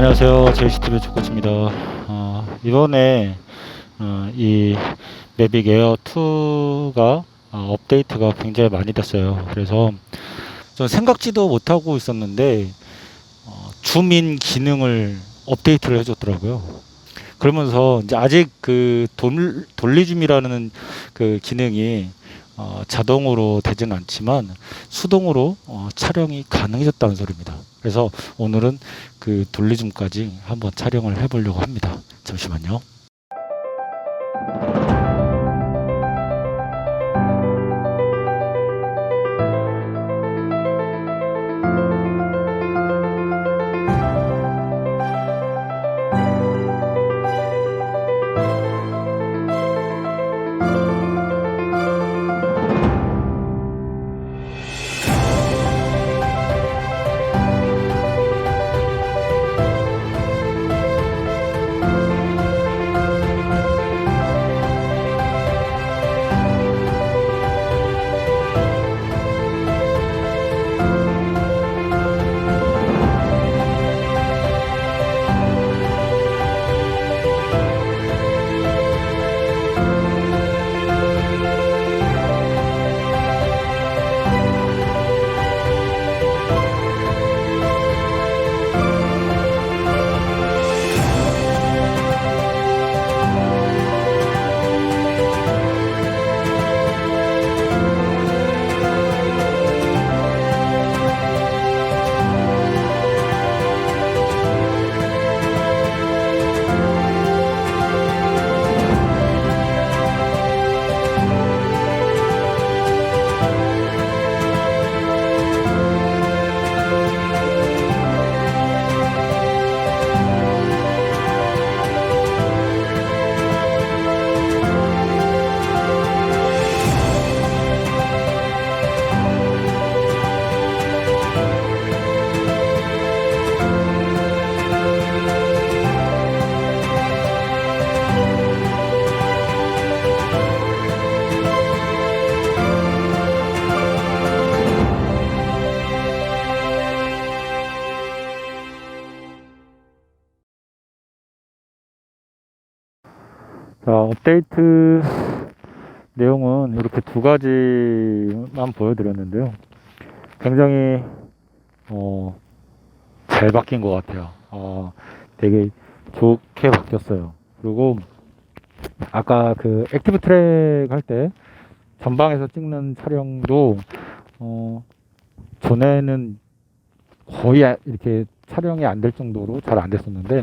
안녕하세요. 제이시티비 조코치입니다. 어, 이번에 어, 이 매빅 에어 2가 어, 업데이트가 굉장히 많이 됐어요. 그래서 전 생각지도 못하고 있었는데 어, 줌인 기능을 업데이트를 해줬더라고요. 그러면서 이제 아직 그 돌, 돌리줌이라는 그 기능이 어, 자동으로 되지는 않지만 수동으로 어, 촬영이 가능해졌다는 소리입니다. 그래서 오늘은 그 돌리줌까지 한번 촬영을 해보려고 합니다. 잠시만요. 자, 업데이트 내용은 이렇게 두 가지만 보여드렸는데요. 굉장히 어, 잘 바뀐 것 같아요. 어, 되게 좋게 바뀌었어요. 그리고 아까 그 액티브 트랙 할 때 전방에서 찍는 촬영도 어, 전에는 거의 아- 이렇게 촬영이 안 될 정도로 잘 안 됐었는데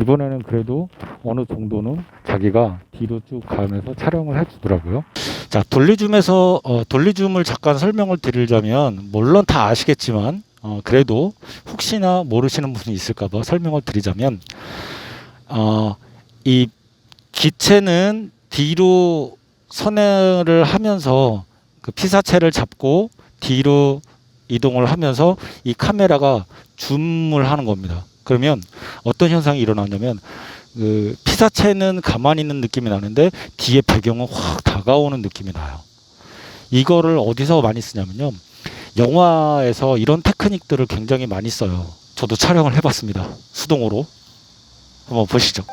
이번에는 그래도 어느 정도는 자기가 뒤로 쭉 가면서 촬영을 해주더라고요. 자, 돌리줌에서 어, 돌리줌을 잠깐 설명을 드리자면 물론 다 아시겠지만 어, 그래도 혹시나 모르시는 분이 있을까봐 설명을 드리자면 어, 이 기체는 뒤로 선회를 하면서 그 피사체를 잡고 뒤로 이동을 하면서 이 카메라가 줌을 하는 겁니다. 그러면 어떤 현상이 일어나냐면 그 피사체는 가만히 있는 느낌이 나는데 뒤에 배경은 확 다가오는 느낌이 나요. 이거를 어디서 많이 쓰냐면요. 영화에서 이런 테크닉들을 굉장히 많이 써요. 저도 촬영을 해봤습니다. 수동으로. 한번 보시죠.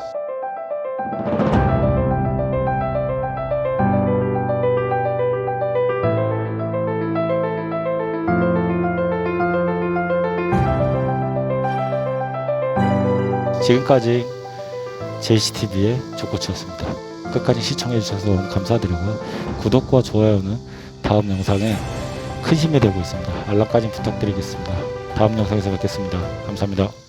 지금까지 JCTV의 조코치였습니다. 끝까지 시청해주셔서 감사드리고요. 구독과 좋아요는 다음 영상에 큰 힘이 되고 있습니다. 알람까지 부탁드리겠습니다. 다음 영상에서 뵙겠습니다. 감사합니다.